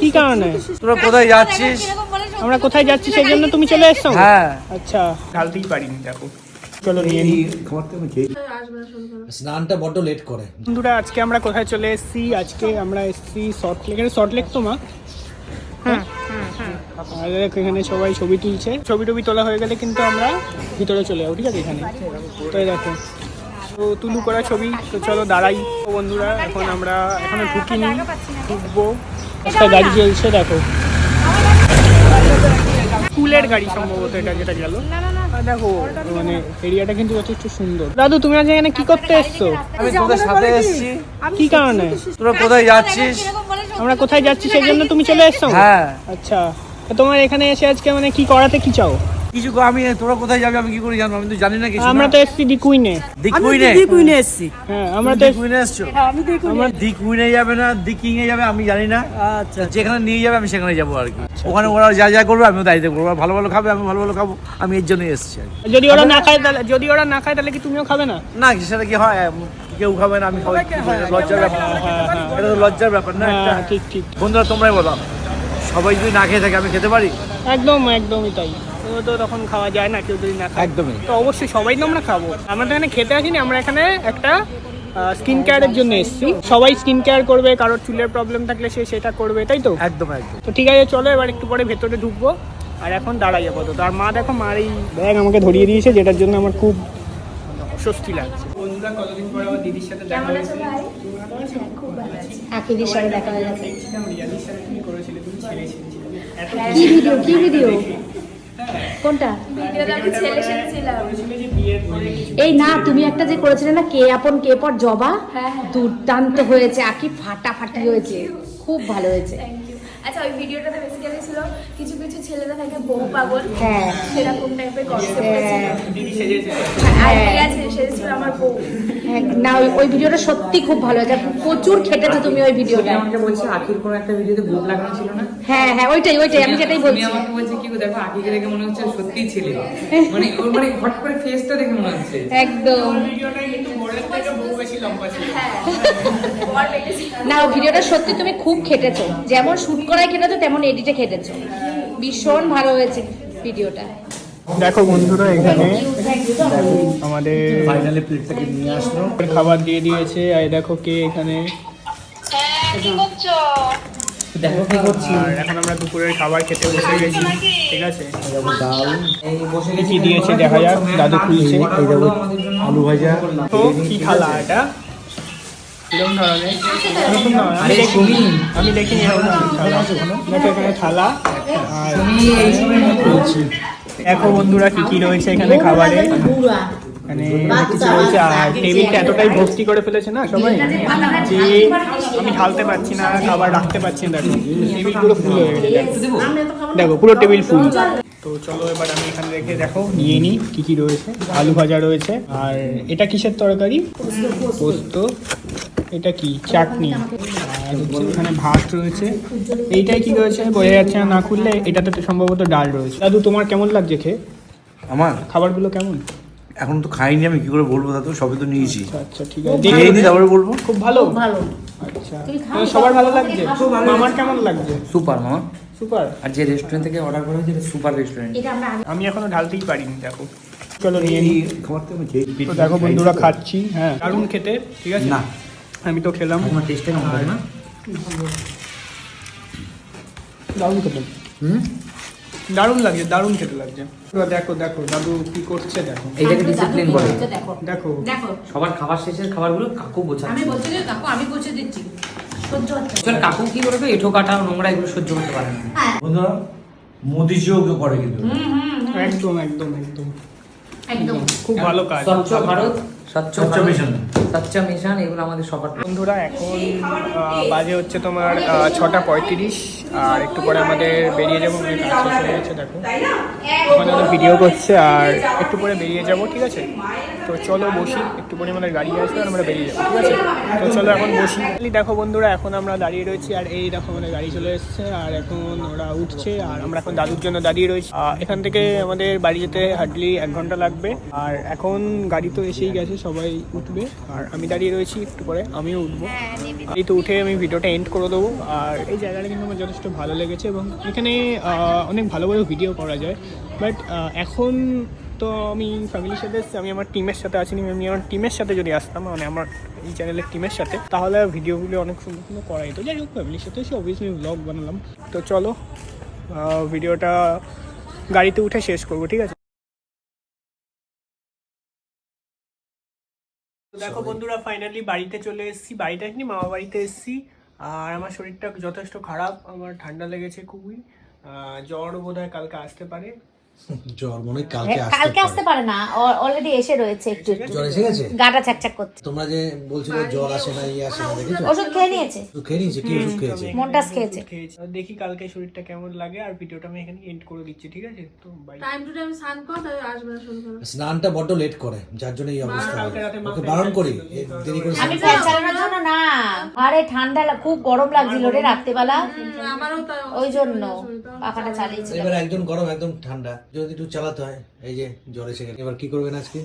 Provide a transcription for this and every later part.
কি কারণে? তোরা কোথায় যাচ্ছিস? আমরা কোথায় যাচ্ছি সেই জন্য তুমি চলে এসছো? হ্যাঁ। আচ্ছা। ঢালতেই পারিনি দেখো। চলো নিয়ে নিই স্নানটা বড্ড লেট করে। বন্ধুরা আজকে আমরা কোথায় চলে এসেছি? আজকে আমরা এসেছি সল্ট লেক এটা সল্ট লেক তো মা? হ্যাঁ? আর এখানে সবাই ছবি তুলছে। ছবি টবি তোলা হয়ে গেলে কিন্তু আমরা ভিতরে চলে যাব ঠিক আছে? এখানে। তো দেখো তো তুলু করা ছবি। তো চলো দাঁড়াই বন্ধুরা এখন আমরা এখনও ঢুকিনি। ঢুকবো। একটা গাড়ি চলছে দেখো। স্কুলের গাড়ি সম্ভবত এটা যেটা গেল। দেখো মানে এরিয়াটা কিন্তু যথেষ্ট সুন্দর। দাদু তুমি আজ এখানে কি করতে এসছো? আমি তোদের সাথে এসেছি। কি কারণে? তোরা কোথায় যাচ্ছিস? আমরা কোথায় যাচ্ছি সেই জন্য তুমি চলে এসছো? হ্যাঁ। আচ্ছা। তোমার এখানে এসে আজকে মানে কি করাতে কি চাও? কিছু আমি তোরা কোথায় যাবে? আমি কি করে জানব? আমি তো জানি না কিছু। আমরা তো এসছি দি কুইনে। দিকুইনে কুইনে? এসছি। হ্যাঁ আমরা তো দিকুইনে এসছো? আমি দেখুন আমার দিকুইনে যাবে না দিকিং এ যাবে আমি জানি না। আচ্ছা যেখানে নিয়ে যাবে আমি সেখানে যাব আর কি। ওখানে ওরা যা যা করবে আমিও দায়িত্ব করব ভালো ভালো খাবে আমি ভালো ভালো খাব আমি এর জন্যই এসেছি যদি ওরা না খায় তাহলে যদি ওরা না খায় তাহলে কি তুমিও খাবে না? না সেটা কি হয়? কেউ খাবে না আমি খাব। লজ্জার ব্যাপার। হ্যাঁ হ্যাঁ এটা তো লজ্জার ব্যাপার না হ্যাঁ ঠিক ঠিক। বন্ধুরা তোমরাই বলো। সবাই যদি না খেয়ে থাকে আমি খেতে পারি? একদম একদমই তাই। তো তো তখন খাওয়া যায় না কেউ যদি না খায়। একদমই। তো অবশ্যই সবাই তো আমরা খাব। আমরা তো এখানে খেতে আসিনি আমরা এখানে একটা স্কিন কেয়ারের জন্য এসেছি। সবাই স্কিন কেয়ার করবে কারোর চুলের প্রবলেম থাকলে সে সেটা করবে তাই তো? একদম একদম। তো ঠিক আছে চলো এবার একটু পরে ভেতরে ঢুকবো। আর এখন দাঁড়াই আপাতত। আর মা দেখো মার এই ব্যাগ আমাকে ধরিয়ে দিয়েছে যেটার জন্য আমার খুব স্বস্তি লাগছে। বন্ধুরা কতদিন পরে আমার দিদির সাথে দেখা হয়েছে? ভাই? খুব ভালো আছি। আকিদের সাথে দেখা হয়ে সাথে এত কি ভিডিও কি ভিডিও কোনটা? এই না তুমি একটা যে করেছিলে না কে আপন কে পর জবা? হ্যাঁ, হ্যাঁ। দুর্দান্ত হয়েছে আকি ফাটাফাটি হয়েছে খুব ভালো হয়েছে। আচ্ছা ওই ভিডিওটাতে বেসিক্যালি ছিল কিছু কিছু ছেলেরা থাকে বহু পাগল হ্যাঁ। সেরকম টাইপের কনসেপ্ট হ্যাঁ। ছিল। দিদি সেজেছে আর প্রিয়া ছে- সেজেছিল আমার বউ। হ্যাঁ, না ওই ভিডিওটা সত্যি খুব ভালো হয়েছে। প্রচুর খেটেছো তুমি ওই ভিডিওটা আমাকে বলছে আখির কোনো একটা ভিডিওতে বুক লাগানো ছিল না? হ্যাঁ হ্যাঁ ওইটাই ওইটাই আমি সেটাই বলছি। আমাকে বলছে কি দেখো আখিকে দেখে মনে হচ্ছে সত্যিই ছেলে। মানে ওর মানে হট করে ফেসটা দেখে মনে হচ্ছে। একদম। ভিডিওটাই কিন্তু বড়ের থেকে বহু বেশি লম্বা ছিল। হ্যাঁ না ভিডিওটা সত্যি তুমি খুব খেটেছো। যেমন শুট করায় খেটেছো তেমন এডিটে খেটেছো। ভীষণ ভালো হয়েছে ভিডিওটা। দেখো বন্ধুরা এখানে আমাদের ফাইনালি প্লেটটাকে নিয়ে আসলো। খাবার দিয়ে দিয়েছে আর দেখো কে এখানে। দেখো কি করছি। আর এখন আমরা দুপুরের খাবার খেতে বসে গেছি ঠিক আছে? ডাল। কি দিয়েছে দেখা যাক দাদু খুলছে। আলু ভাজা। তো কি খালা এটা? কীরকম ধরনের? এরকম আমি আরে দেখিনি আমি দেখিনি এরকম থালা দেখো এখানে থালা আর দেখো বন্ধুরা কি কি রয়েছে এখানে খাবারে। মানে টেবিলটা এতটাই ভর্তি করে ফেলেছে না সবাই, যে ঢালতে পারছি না, খাবার রাখতে ফুল দেখো। পুরো টেবিল ফুল। তো চলো এবার আমি এখানে দেখো, নিয়ে নিই কি কি রয়েছে, আলু ভাজা রয়েছে, আর এটা কিসের তরকারি? পোস্ত। এটা কি? চাটনি। আর হচ্ছে এখানে ভাত রয়েছে। এইটাই কি রয়েছে? বোঝা যাচ্ছে না না খুললে এটাতে তো সম্ভবত ডাল রয়েছে। দাদু তোমার কেমন লাগছে খেয়ে? আমার? খাবারগুলো কেমন? এখন তো খাইনি আমি কি করে বলব দাদু? সবই তো নিয়েছি। আচ্ছা ঠিক আছে। নি তারপরে বলব? খুব ভালো? ভালো। আচ্ছা। সবার ভালো লাগছে? আমার কেমন লাগছে? সুপার মামা। সুপার? আর যে রেস্টুরেন্ট থেকে অর্ডার করা হয়েছে সুপার রেস্টুরেন্ট এটা আমরা আমি এখনও ঢালতেই পারিনি দেখো। চলো নিয়ে নিই খাবার তো আমি খেয়ে দেখো বন্ধুরা খাচ্ছি হ্যাঁ। দারুণ খেতে ঠিক আছে? না। আমি তো খেলাম। তোমার টেস্টটা কেমন লাগে না? দারুণ খেতে। হুম? দারুণ লাগছে দারুণ খেতে লাগছে। দেখো দেখো দাদু কি করছে দেখো। এইটাকে ডিসিপ্লিন বলে দেখো। দেখো। দেখো। সবার খাবার শেষের খাবারগুলো কাকু আমি বলছি যে কাকু আমি বলছি দিচ্ছি। সহ্য হচ্ছে কাকু কি করবে? এঠো কাটা নোংরা এগুলো সহ্য করতে পারে না। বন্ধুরা মোদিজিও করে কিন্তু। একদম একদম একদম। একদম। খুব ভালো কাজ। স্বচ্ছ ভারত স্বচ্ছ মিশন। স্বচ্ছ মিশান, এগুলো আমাদের সবার বন্ধুরা, এখন বাজে হচ্ছে তোমার ছটা পঁয়ত্রিশ, আর একটু পরে আমাদের বেরিয়ে যাব। দেখো। ওখানে ভিডিও করছে, আর একটু পরে বেরিয়ে যাব, ঠিক আছে? তো চলো বসি, একটু পরিমাণে গাড়ি আসবে আর আমরা বেরিয়ে যাব, ঠিক আছে? তো চলো এখন বসি। দেখো বন্ধুরা, এখন আমরা দাঁড়িয়ে রয়েছি আর এই দেখো মানে গাড়ি চলে এসেছে আর এখন ওরা উঠছে আর আমরা এখন দাদুর জন্য দাঁড়িয়ে রয়েছি। এখান থেকে আমাদের বাড়ি যেতে হার্ডলি এক ঘণ্টা লাগবে আর এখন গাড়ি তো এসেই গেছে, সবাই উঠবে। আর আমি দাঁড়িয়ে রয়েছি একটু পরে, আমিও উঠবো। এই তো উঠে আমি ভিডিওটা এন্ড করে দেবো। আর এই জায়গাটা কিন্তু আমার যথেষ্ট ভালো লেগেছে এবং এখানে অনেক ভালো ভালো ভিডিও করা যায়। বাট এখন তো আমি ফ্যামিলির সাথে এসেছি, আমি আমার টিমের সাথে আছি আমি আমার টিমের সাথে যদি আসতাম মানে আমার এই চ্যানেলের টিমের সাথে তাহলে ভিডিওগুলো অনেক সুন্দর সুন্দর করা যেত। যাই হোক ফ্যামিলির সাথে এসে অবভিয়াসলি ব্লগ বানালাম। তো চলো ভিডিওটা গাড়িতে উঠে শেষ করব ঠিক আছে? দেখো বন্ধুরা ফাইনালি বাড়িতে চলে এসেছি বাড়িতে আসিনি মামা বাড়িতে এসেছি। আর আমার শরীরটা যথেষ্ট খারাপ আমার ঠান্ডা লেগেছে খুবই। জ্বর বোধ কালকে আসতে পারে। জ্বর মনে কালকে হ্যাঁ, আসতে কালকে আসতে পারে না। অলরেডি এসে রয়েছে একটু একটু জ্বর এসে গেছে? গাটা ছাকছাক করছে। তোমরা যে বলছিল জ্বর আসে না ইয়ে আসে না দেখেছ? ওষুধ খেয়ে নিয়েছে। ওষুধ খেয়ে নিয়েছে? কি ওষুধ খেয়েছে? মন্টাস খেয়েছে। দেখি কালকে শরীরটা কেমন লাগে আর ভিডিওটা আমি এখানে এন্ড করে দিচ্ছি ঠিক আছে? তো বাই টাইম টু টাইম স্নান কর তাহলে আসবে না শরীর খারাপ স্নানটা বড্ড লেট করে যার জন্য এই অবস্থা ওকে বারণ করি দেরি করে আমি ফ্যান চালানোর জন্য না আরে ঠান্ডা খুব গরম লাগছিল রে রাত্রিবেলা। আমারও ওই জন্য পাখাটা চালিয়েছি এবার একজন গরম একদম ঠান্ডা। যদি একটু চালাতে হয় এই যে জ্বর এসে গেল। এবার কি করবেন আজকে?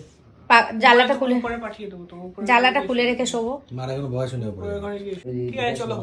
পা- জানলাটা খুলে পরে পাঠিয়ে দেবো তো উপরে খুলে রেখে শোবো। মারা এখন বয়স নেই ঠিক আছে চলো